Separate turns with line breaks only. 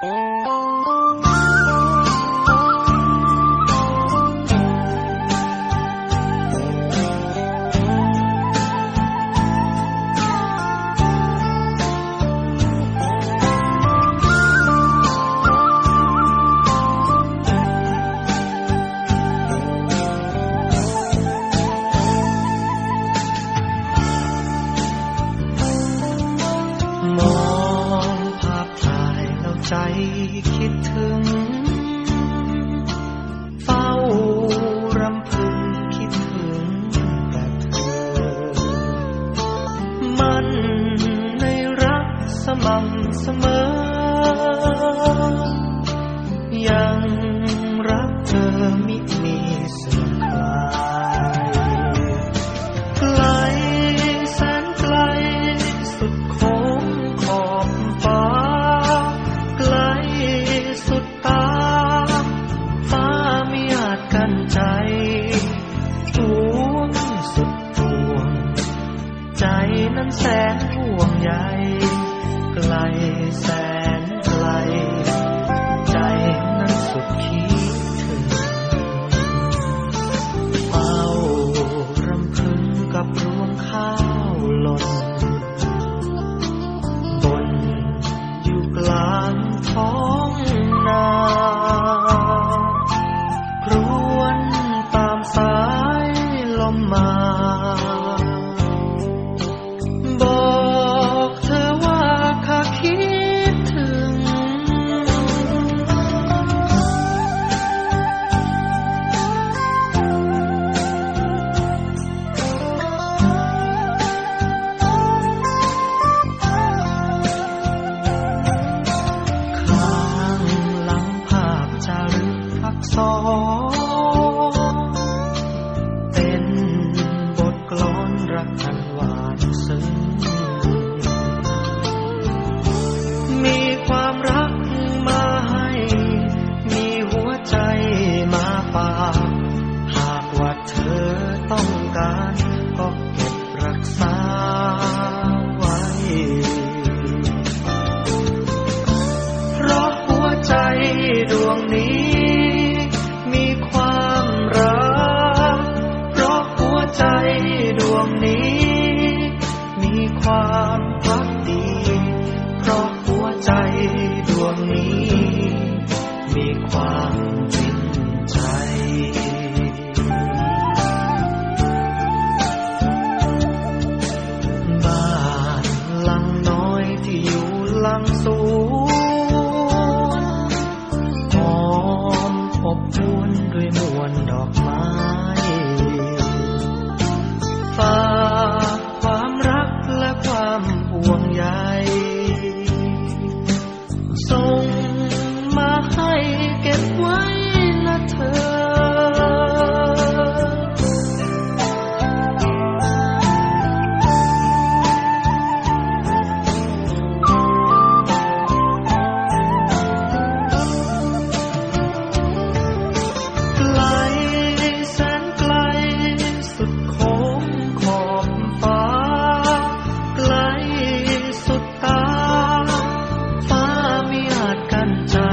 ม เสมอ ยังรักเธอมิมีสื่อมคายไกลแสนไกลสุดโค้งขอบฟ้า ไกลสุดตา ฟ้าไม่อาจกันใจหวงสุดปวง ใจนั้นแสนห่วงใย ลแสนไกล ใจนั้นสุดคิดถึงเฝ้ารำพึงกับรวงข้าวหล่น บนอยู่กลางท้องนา รวนตามสายลมมา ก็เก็บรักษาไว้ เพราะหัวใจดวงนี้ มีความรัก เพราะหัวใจดวงนี้ มีความพักดี อ